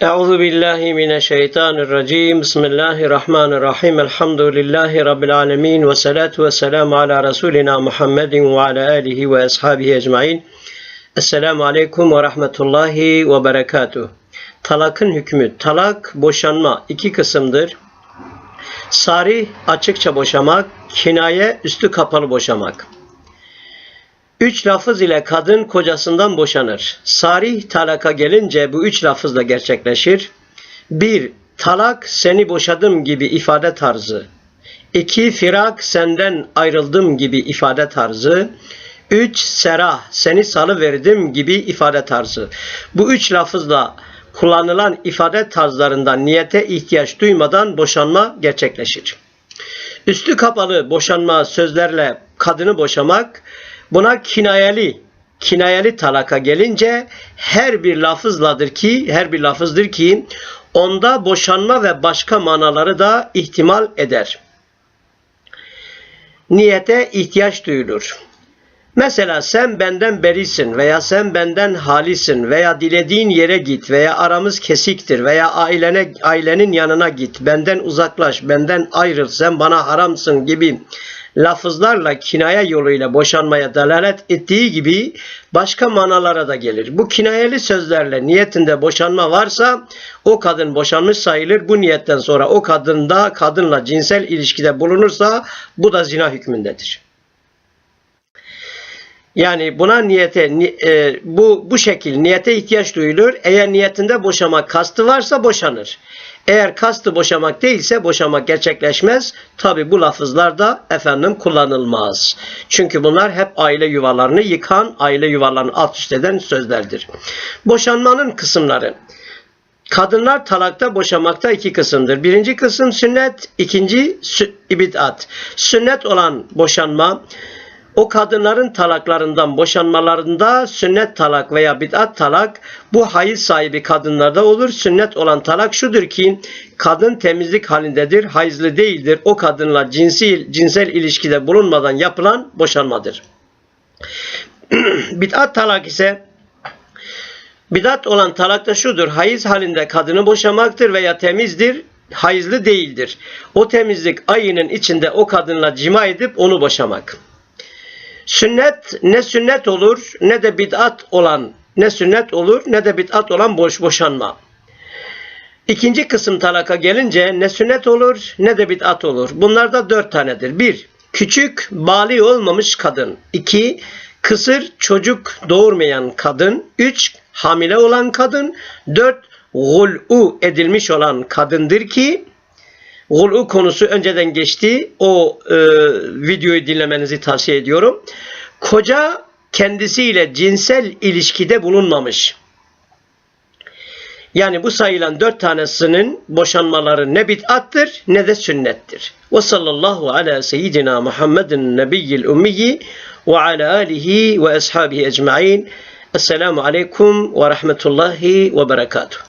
Euzu billahi mineşşeytanirracim. Bismillahirrahmanirrahim. Elhamdülillahi rabbil alamin ve salatu vesselamu ala resulina Muhammedin ve ala alihi ve ashabihi ecmaîn. Esselamu aleyküm ve rahmetullahi ve berekatuh. Talakın hükmü. Talak boşanma iki kısımdır. Sarih açıkça boşamak, kinaye üstü kapalı boşamak. Üç lafız ile kadın kocasından boşanır. Sarih talaka gelince bu üç lafızla gerçekleşir. Bir, talak seni boşadım gibi ifade tarzı. İki, firak senden ayrıldım gibi ifade tarzı. Üç, serah seni salıverdim gibi ifade tarzı. Bu üç lafızla kullanılan ifade tarzlarından niyete ihtiyaç duymadan boşanma gerçekleşir. Üstü kapalı boşanma sözlerle kadını boşamak Buna kinayeli kinayeli talaka gelince her bir lafızladır ki her bir lafızdır ki onda boşanma ve başka manaları da ihtimal eder. Niyete ihtiyaç duyulur. Mesela sen benden berisin veya sen benden halisin veya dilediğin yere git veya aramız kesiktir veya ailene ailenin yanına git benden uzaklaş benden ayrıl sen bana haramsın gibi lafızlarla kinaya yoluyla boşanmaya delalet ettiği gibi başka manalara da gelir. Bu kinayeli sözlerle niyetinde boşanma varsa o kadın boşanmış sayılır. Bu niyetten sonra o kadın da kadınla cinsel ilişkide bulunursa bu da zina hükmündedir. Yani buna niyete e, bu bu şekil niyete ihtiyaç duyulur. Eğer niyetinde boşamak kastı varsa boşanır. Eğer kastı boşamak değilse boşamak gerçekleşmez. Tabi bu lafızlar da efendim kullanılmaz. Çünkü bunlar hep aile yuvalarını yıkan, aile yuvalarını alt üst eden sözlerdir. Boşanmanın kısımları. Kadınlar talakta boşamakta iki kısımdır. Birinci kısım sünnet, ikinci bid'at. Sünnet olan boşanma o kadınların talaklarından boşanmalarında sünnet talak veya bid'at talak bu hayız sahibi kadınlarda olur. Sünnet olan talak şudur ki kadın temizlik halindedir, hayızlı değildir. O kadınla cinsi, cinsel ilişkide bulunmadan yapılan boşanmadır. bid'at talak ise Bidat olan talak da şudur. Hayız halinde kadını boşamaktır veya temizdir, hayızlı değildir. O temizlik ayının içinde o kadınla cima edip onu boşamak. Sünnet ne sünnet olur ne de bid'at olan ne sünnet olur ne de bid'at olan boş boşanma. İkinci kısım talaka gelince ne sünnet olur ne de bid'at olur. Bunlar da dört tanedir. Bir, küçük bali olmamış kadın. İki, kısır çocuk doğurmayan kadın. Üç, hamile olan kadın. Dört, gul'u edilmiş olan kadındır ki Gul'u konusu önceden geçti. O e, videoyu dinlemenizi tavsiye ediyorum. Koca kendisiyle cinsel ilişkide bulunmamış. Yani bu sayılan dört tanesinin boşanmaları ne bid'attır ne de sünnettir. Ve sallallahu ala seyyidina Muhammedin nebiyyil ummiyi ve ala alihi ve ashabihi ecma'in. Esselamu aleyküm ve rahmetullahi ve berekatuhu.